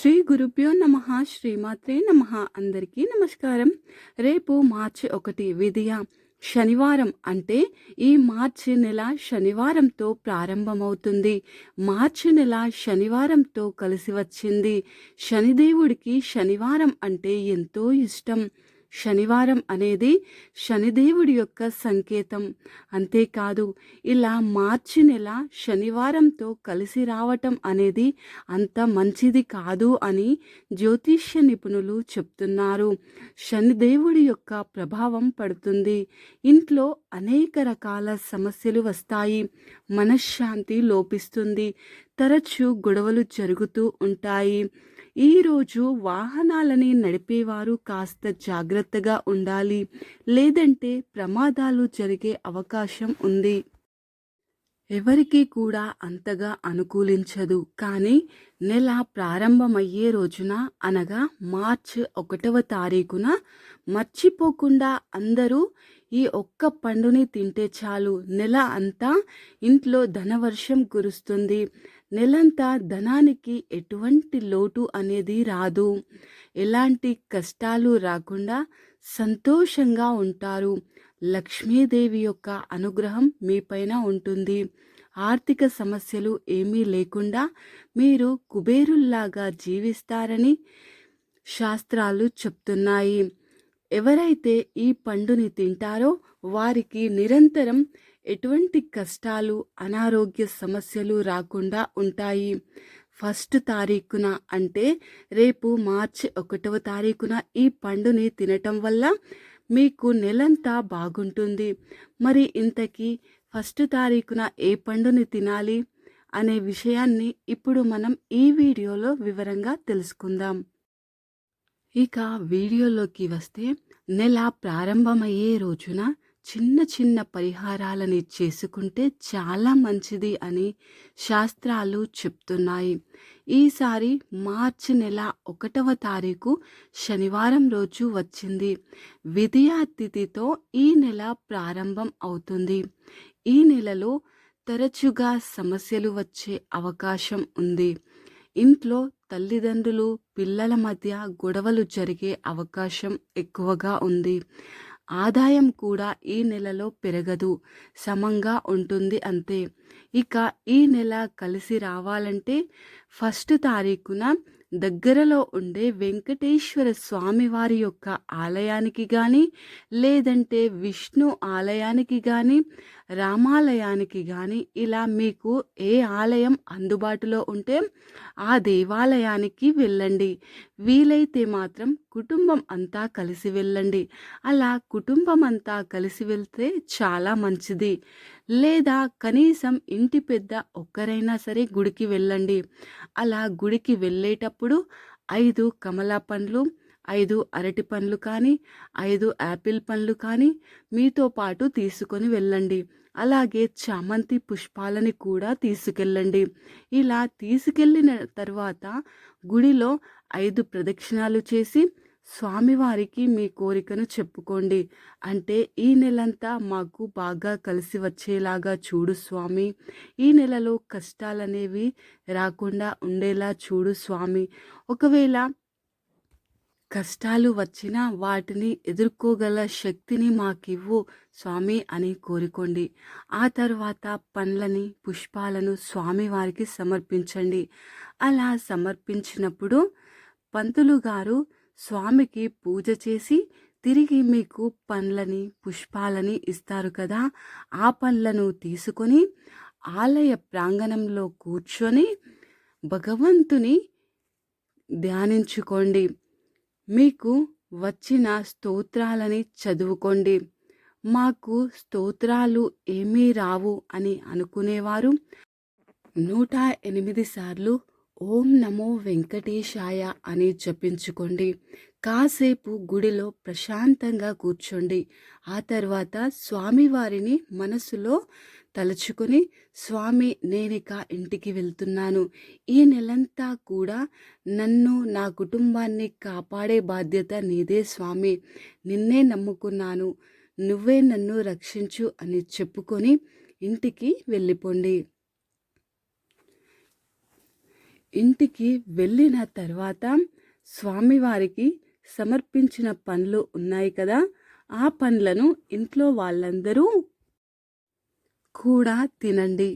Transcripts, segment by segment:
శ్రీ గురుభ్యో నమ శ్రీమాత్రే నమ. అందరికీ నమస్కారం. రేపు మార్చి ఒకటి విధియ శనివారం అంటే ఈ మార్చి నెల శనివారంతో ప్రారంభమవుతుంది. మార్చి నెల శనివారంతో కలిసి వచ్చింది. శనిదేవుడికి శనివారం అంటే ఎంతో ఇష్టం. శనివారం అనేది శనిదేవుడి యొక్క సంకేతం. అంతేకాదు ఇలా మార్చి నెల శనివారంతో కలిసి రావటం అనేది అంత మంచిది కాదు అని జ్యోతిష్య నిపుణులు చెప్తున్నారు. శనిదేవుడి యొక్క ప్రభావం పడుతుంది. ఇంట్లో అనేక రకాల సమస్యలు వస్తాయి. మనశ్శాంతి లోపిస్తుంది. తరచూ గొడవలు జరుగుతూ ఉంటాయి. ఈరోజు వాహనాలని నడిపేవారు కాస్త జాగ్రత్తగా ఉండాలి. లేదంటే ప్రమాదాలు జరిగే అవకాశం ఉంది. ఎవరికీ కూడా అంతగా అనుకూలించదు. కానీ నెల ప్రారంభమయ్యే రోజున అనగా మార్చ్ ఒకటవ తారీఖున మర్చిపోకుండా అందరూ ఈ ఒక్క పండుని తింటే చాలు. నెల అంతా ఇంట్లో ధనవర్షం కురుస్తుంది. నెలంతా ధనానికి ఎటువంటి లోటు అనేది రాదు. ఎలాంటి కష్టాలు రాకుండా సంతోషంగా ఉంటారు. లక్ష్మీదేవి యొక్క అనుగ్రహం మీపైన ఉంటుంది. ఆర్థిక సమస్యలు ఏమీ లేకుండా మీరు కుబేరుల్లాగా జీవిస్తారని శాస్త్రాలు చెప్తున్నాయి. ఎవరైతే ఈ పండుని తింటారో వారికి నిరంతరం ఎటువంటి కష్టాలు అనారోగ్య సమస్యలు రాకుండా ఉంటాయి. ఫస్ట్ తారీఖున అంటే రేపు మార్చి ఒకటవ తారీఖున ఈ పండుని తినటం వల్ల మీకు నెలంతా బాగుంటుంది. మరి ఇంతకీ ఫస్ట్ తారీఖున ఏ పండుని తినాలి అనే విషయాన్ని ఇప్పుడు మనం ఈ వీడియోలో వివరంగా తెలుసుకుందాం. ఇక వీడియోలోకి వస్తే నెల ప్రారంభమయ్యే రోజున చిన్న చిన్న పరిహారాలని చేసుకుంటే చాలా మంచిది అని శాస్త్రాలు చెప్తున్నాయి. ఈసారి మార్చి నెల ఒకటవ తారీఖు శనివారం రోజు వచ్చింది. విద్యాతిథితో ఈ నెల ప్రారంభం అవుతుంది. ఈ నెలలో తరచుగా సమస్యలు వచ్చే అవకాశం ఉంది. ఇంట్లో తల్లిదండ్రులు పిల్లల మధ్య గొడవలు జరిగే అవకాశం ఎక్కువగా ఉంది. ఆదాయం కూడా ఈ నెలలో పెరగదు. సమంగా ఉంటుంది అంతే. ఇక ఈ నెల కలిసి రావాలంటే ఫస్ట్ తారీఖున దగ్గరలో ఉండే వెంకటేశ్వర స్వామి వారి యొక్క ఆలయానికి కానీ లేదంటే విష్ణు ఆలయానికి కానీ రామాలయానికి కానీ ఇలా మీకు ఏ ఆలయం అందుబాటులో ఉంటే ఆ దేవాలయానికి వెళ్ళండి. వీలైతే మాత్రం కుటుంబం అంతా కలిసి వెళ్ళండి. అలా కుటుంబం అంతా కలిసి వెళ్తే చాలా మంచిది. లేదా కనీసం ఇంటి పెద్ద ఒక్కరైనా సరే గుడికి వెళ్ళండి. అలా గుడికి వెళ్ళేటప్పుడు ఐదు కమలా పండ్లు ఐదు అరటి పండ్లు కానీ ఐదు యాపిల్ పండ్లు కానీ మీతో పాటు తీసుకొని వెళ్ళండి. అలాగే చామంతి పుష్పాలని కూడా తీసుకెళ్ళండి. ఇలా తీసుకెళ్ళిన తర్వాత గుడిలో ఐదు ప్రదక్షిణాలు చేసి స్వామివారికి మీ కోరికను చెప్పుకోండి. అంటే ఈ నెలంతా మాకు బాగా కలిసి వచ్చేలాగా చూడు స్వామి. ఈ నెలలో కష్టాలనేవి రాకుండా ఉండేలా చూడు స్వామి. ఒకవేళ కష్టాలు వచ్చినా వాటిని ఎదుర్కోగల శక్తిని మాకివ్వు స్వామి అని కోరుకోండి. ఆ తర్వాత పండ్లని పుష్పాలను స్వామివారికి సమర్పించండి. అలా సమర్పించినప్పుడు పంతులు గారు స్వామికి పూజ చేసి తిరిగి మీకు పండ్లని పుష్పాలని ఇస్తారు కదా. ఆ పండ్లను తీసుకొని ఆలయ ప్రాంగణంలో కూర్చొని భగవంతుని ధ్యానించుకోండి. మీకు వచ్చిన స్తోత్రాలని చదువుకోండి. మాకు స్తోత్రాలు ఏమీ రావు అని అనుకునేవారు. నూట ఎనిమిది సార్లు ఓం నమో వెంకటేశాయ అని జపించుకోండి. కాసేపు గుడిలో ప్రశాంతంగా కూర్చోండి. ఆ తర్వాత స్వామివారిని మనసులో తలుచుకొని స్వామి నేనిక ఇంటికి వెళ్తున్నాను. ఈ నెలంతా కూడా నన్ను నా కుటుంబాన్ని కాపాడే బాధ్యత నీదే స్వామి. నిన్నే నమ్ముకున్నాను. నువ్వే నన్ను రక్షించు అని చెప్పుకొని ఇంటికి వెళ్ళిపోండి. ఇంటికి వెళ్ళిన తర్వాత స్వామివారికి సమర్పించిన పండ్లు ఉన్నాయి కదా ఆ పండ్లను ఇంట్లో వాళ్ళందరూ కూడా తినండి.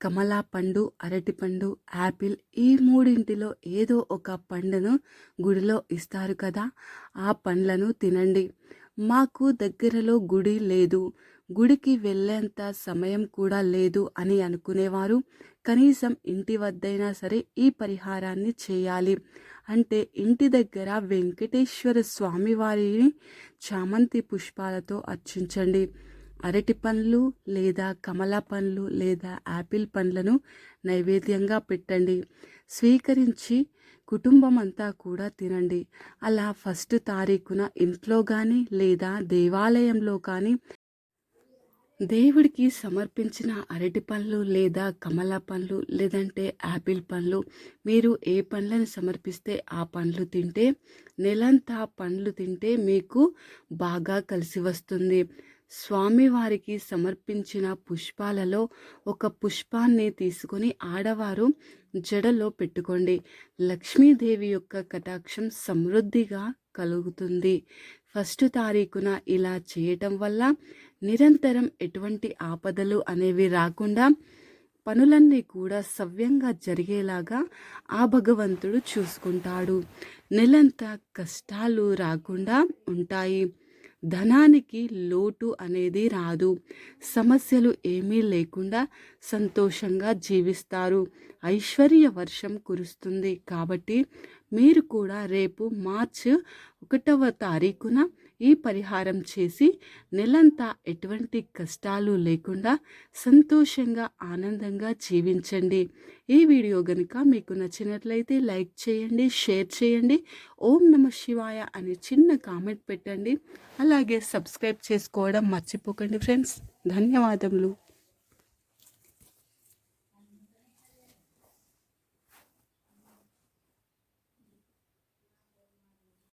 కమలా పండు అరటిపండు యాపిల్ ఈ మూడింటిలో ఏదో ఒక పండును గుడిలో ఇస్తారు కదా ఆ పండ్లను తినండి. మాకు దగ్గరలో గుడి లేదు. గుడికి వెళ్ళేంత సమయం కూడా లేదు అని అనుకునేవారు. కనీసం ఇంటి వద్దైనా సరే ఈ పరిహారాన్ని చేయాలి. అంటే ఇంటి దగ్గర వెంకటేశ్వర స్వామి వారిని చామంతి పుష్పాలతో అర్చించండి. అరటి పండ్లు లేదా కమలా పండ్లు లేదా యాపిల్ పండ్లను నైవేద్యంగా పెట్టండి. స్వీకరించి కుటుంబం అంతా కూడా తినండి. అలా ఫస్ట్ తారీఖున ఇంట్లో కానీ లేదా దేవాలయంలో కానీ దేవుడికి సమర్పించిన అరటి పండ్లు లేదా కమల పండ్లు లేదంటే యాపిల్ పండ్లు మీరు ఏ పండ్లను సమర్పిస్తే ఆ పండ్లు తింటే నెలంతా పండ్లు తింటే మీకు బాగా కలిసి వస్తుంది. స్వామివారికి సమర్పించిన పుష్పాలలో ఒక పుష్పాన్ని తీసుకొని ఆడవారు జడలో పెట్టుకోండి. లక్ష్మీదేవి యొక్క కటాక్షం సమృద్ధిగా కలుగుతుంది. ఫస్ట్ తారీఖున ఇలా చేయటం వల్ల నిరంతరం ఎటువంటి ఆపదలు అనేవి రాకుండా పనులన్నీ కూడా సవ్యంగా జరిగేలాగా ఆ భగవంతుడు చూసుకుంటాడు. నెలంతా కష్టాలు రాకుండా ఉంటాయి. ధనానికి లోటు అనేది రాదు. సమస్యలు ఏమీ లేకుండా సంతోషంగా జీవిస్తారు. ఐశ్వర్య వర్షం కురుస్తుంది. కాబట్టి మీరు కూడా రేపు మార్చ్ ఒకటవ తారీఖున ఈ పరిహారం చేసి నెలంతా ఎటువంటి కష్టాలు లేకుండా సంతోషంగా ఆనందంగా జీవించండి. ఈ వీడియో గనుక మీకు నచ్చినట్లయితే లైక్ చేయండి షేర్ చేయండి ఓం నమ శివాయ అని చిన్న కామెంట్ పెట్టండి. అలాగే సబ్స్క్రైబ్ చేసుకోవడం మర్చిపోకండి ఫ్రెండ్స్. ధన్యవాదములు.